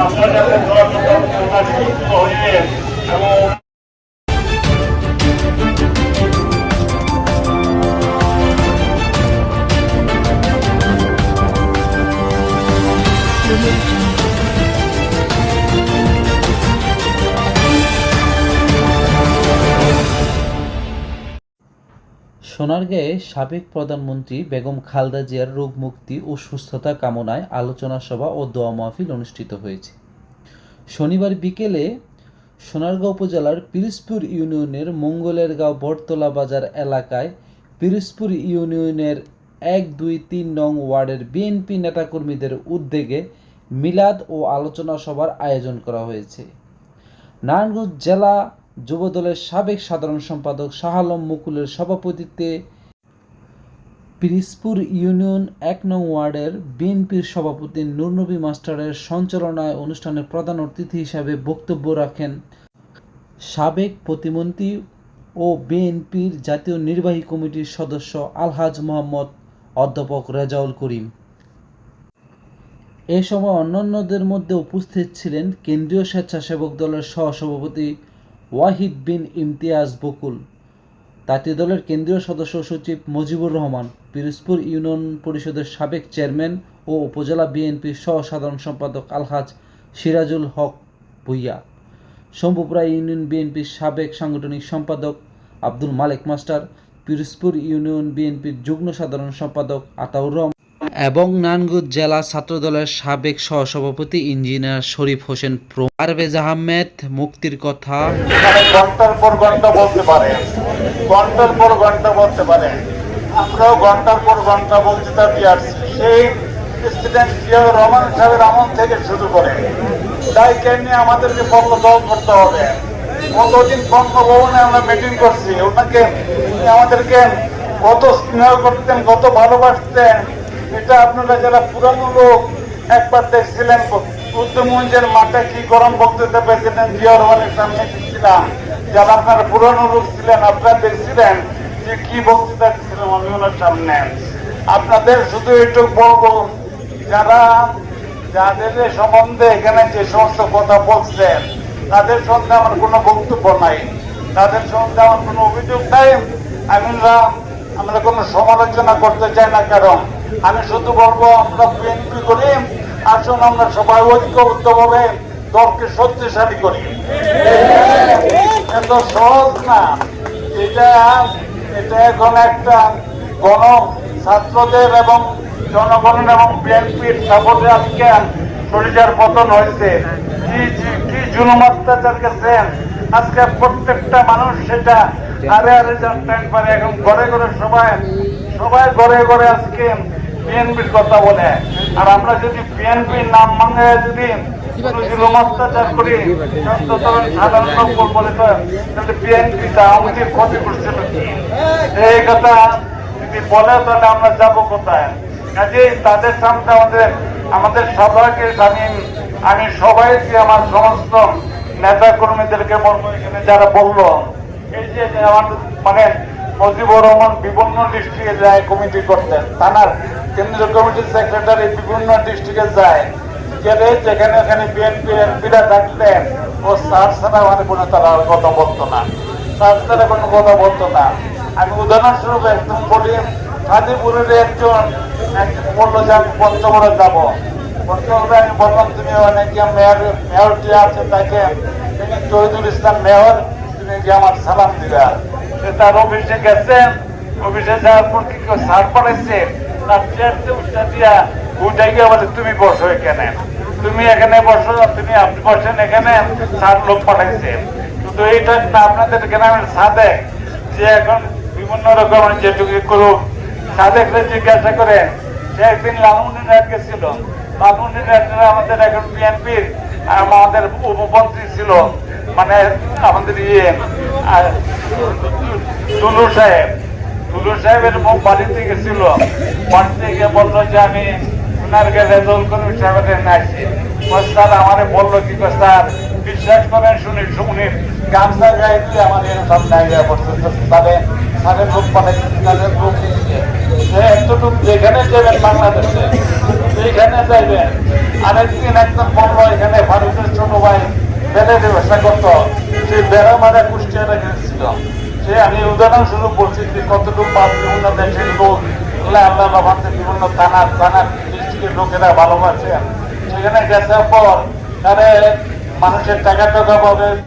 আপনার কাছে সোনারগাঁয়ে সাবেক প্রধানমন্ত্রী বেগম খালদা জিয়ার রোগ মুক্তি ও সুস্থতা কামনায় আলোচনা সভা ও দোয়া মাহফিল অনুষ্ঠিত হয়েছে। শনিবার বিকেলে সোনারগাঁও উপজেলার পিরিসপুর ইউনিয়নের মঙ্গলের গাঁও বটতলা বাজার এলাকায় পিরিসপুর ইউনিয়নের এক, দুই, তিন নং ওয়ার্ডের বিএনপি নেতাকর্মীদের উদ্যোগে মিলাদ ও আলোচনা সভার আয়োজন করা হয়েছে। নারায়ণগঞ্জ জেলা যুবদলের সাবেক সাধারণ সম্পাদক শাহ আলম মুকুলের সভাপতিত্বে পিরিসপুর ইউনিয়ন এক নং ওয়ার্ডের বিএনপির সভাপতি নুরনবী মাস্টারের সঞ্চালনায় অনুষ্ঠানে প্রধান অতিথি হিসাবে বক্তব্য রাখেন সাবেক প্রতিমন্ত্রী ও বিএনপির জাতীয় নির্বাহী কমিটির সদস্য আলহাজ মোহাম্মদ অধ্যাপক রেজাউল করিম। এ সময় অন্যান্যদের মধ্যে উপস্থিত ছিলেন কেন্দ্রীয় স্বেচ্ছাসেবক দলের সহসভাপতি ওয়াহিদ বিন ইমতিয়াজ বকুল। তাঁতি দলের কেন্দ্রীয় সদস্য সচিব মুজিবুর রহমান, পিরোজপুর ইউনিয়ন পরিষদের সাবেক চেয়ারম্যান ও উপজেলা বিএনপির সহ সাধারণ সম্পাদক আলহাজ সিরাজুল হক ভুইয়া, শম্ভুপুরা ইউনিয়ন বিএনপির সাবেক সাংগঠনিক সম্পাদক আব্দুল মালেক মাস্টার, পিরোজপুর ইউনিয়ন বিএনপির যুগ্ম সাধারণ সম্পাদক আতাউর রহমান। এবং নানগুদ জেলা ছাত্রদলের সাবেক সহসভাপতি ইঞ্জিনিয়ার শরীফ হোসেন প্রো পারভেজ আহমেদ মুক্তির কথা। আমাদেরকে করতে হবে? বঙ্গভবনে আমরা করছি? ওনাকে আমাদেরকে কত স্নেহ করতেন, কত ভালোবাসতেন। এটা আপনারা যারা পুরানো লোক, একবার দেখছিলেন উদ্যমঞ্জের মাঠে কি গরম বক্তৃতা প্রেসিডেন্ট জিয়াউর রহমানের সামনে দিচ্ছিলাম যারা আপনারা পুরানো লোক ছিলেন, আপনারা দেখছিলেন যে কি বক্তৃতা দিচ্ছিলাম আমি ওনার সামনে। আপনাদের শুধু এটুকু বলব, যারা যাদের সম্বন্ধে এখানে যে সমস্ত কথা বলছেন, তাদের সঙ্গে আমার কোনো বক্তব্য নাই। তাদের সঙ্গে আমার কোনো অভিযোগ নাই। আমরা আমরা কোনো সমালোচনা করতে চাই না কারণ আমি শুধু বলব আমরা বিএনপি করি, আসুন আমরা সবাই ঐক্যবদ্ধভাবে দলকে শক্তিশালী করি। এত সহজ না। এটা এটা এখন একটা গণ ছাত্রদের এবং জনগণের এবং বিএনপির সাপোর্টে আজকে শরীরের পতন হয়েছে। কি কি- কি জুলুম অত্যাচার গেছেন আজকে প্রত্যেকটা মানুষ সেটা আরে আরে জানতেন পারে, এখন ঘরে ঘরে সবাই সবাই ঘরে ঘরে আজকে বিএনপির কথা বলে। আর আমরা যদি বিএনপির নাম মানে যদি আমাদের তাদের সামনে আমাদের আমাদের সবাইকে আমি আমি সবাইকে আমার সমস্ত নেতা কর্মীদেরকে এখানে যারা বলল, এই যে আমার মানে মুজিবুর রহমান বিভিন্ন ডিস্ট্রিক্টে যায় কমিটি করতেন থানার কেন্দ্রীয় কমিটির সেক্রেটারি বিভিন্ন ডিস্ট্রিক্টে যায়। গেলে যেখানে এখানে বিএনপি এমপিরা থাকতেন ও স্যার ছাড়া মানে কোনো তারা কথা বলতো না। স্যার ছাড়া কোনো কথা বলতো না। আমি উদাহরণস্বরূপ একদম বলি গাজীপুরের একজন বলল যে আমি পঞ্চগড়ে যাব। পঞ্চগড়ে আমি বললাম, তুমি অনেকে মেয়র মেয়রটি আছে, তাকে তিনি তহিদুল ইসলাম মেয়র, তুমি গিয়ে আমার সালাম দিবা। সে তার অফিসে গেছেন অফিসে যাওয়ার পর কি কেউ সার পড়াইছে তার চেয়ারতে উঠা দিয়া উঠে গিয়ে বলে, তুমি বসো এখানে। তুমি এখানে বসো, তুমি আপনি বসেন এখানে। সার লোক পাঠাইছে। কিন্তু এইটা আপনাদের গ্রামের সাদে যে এখন বিভিন্ন রকমের যেটুকু করুক। সাদেকরে জিজ্ঞাসা করে সে একদিন লালমুনি রাত গেছিল। লালমুনি রাতের আমাদের এখন বিএনপির আমাদের উপমন্ত্রী ছিল মানে আমাদের ইয়ে টুলু সাহেব। টুলু সাহেবের মুখ বাড়িতে গেছিল। বাড়িতে গিয়ে বলল যে, আমি ওনার কাছে রেজল কর্মী সাহেবের নাইছি স্যার, আমারে বলল কি? স্যার, বিশ্বাস করেন, শুনি শুনি গামছা গায়ে দিয়ে আমার এরকম নাইয়া পড়ছে। তাহলে তাদের লোক পাঠাইছে তাদের লোক এতটুকু যেখানে যাবেন বাংলাদেশে এইখানে যাইবেন। আরেকদিন একজন বলল, এখানে ভারতের ছোট ভাই বেলের ব্যবসা করতো সেই বেড়া মারা কুষ্টিয়া রেখেছিল সে আমি উদাহরণস্বরূপ বলছি যে কতটুকু পাপ বিভিন্ন দেশের লোক আল্লাহ বাবাতে বিভিন্ন থানা থানা ডিস্ট্রিক্টের লোকেরা ভালোবাসে। সেখানে গেছে পর তাহলে মানুষের টাকা টাকা পাবে।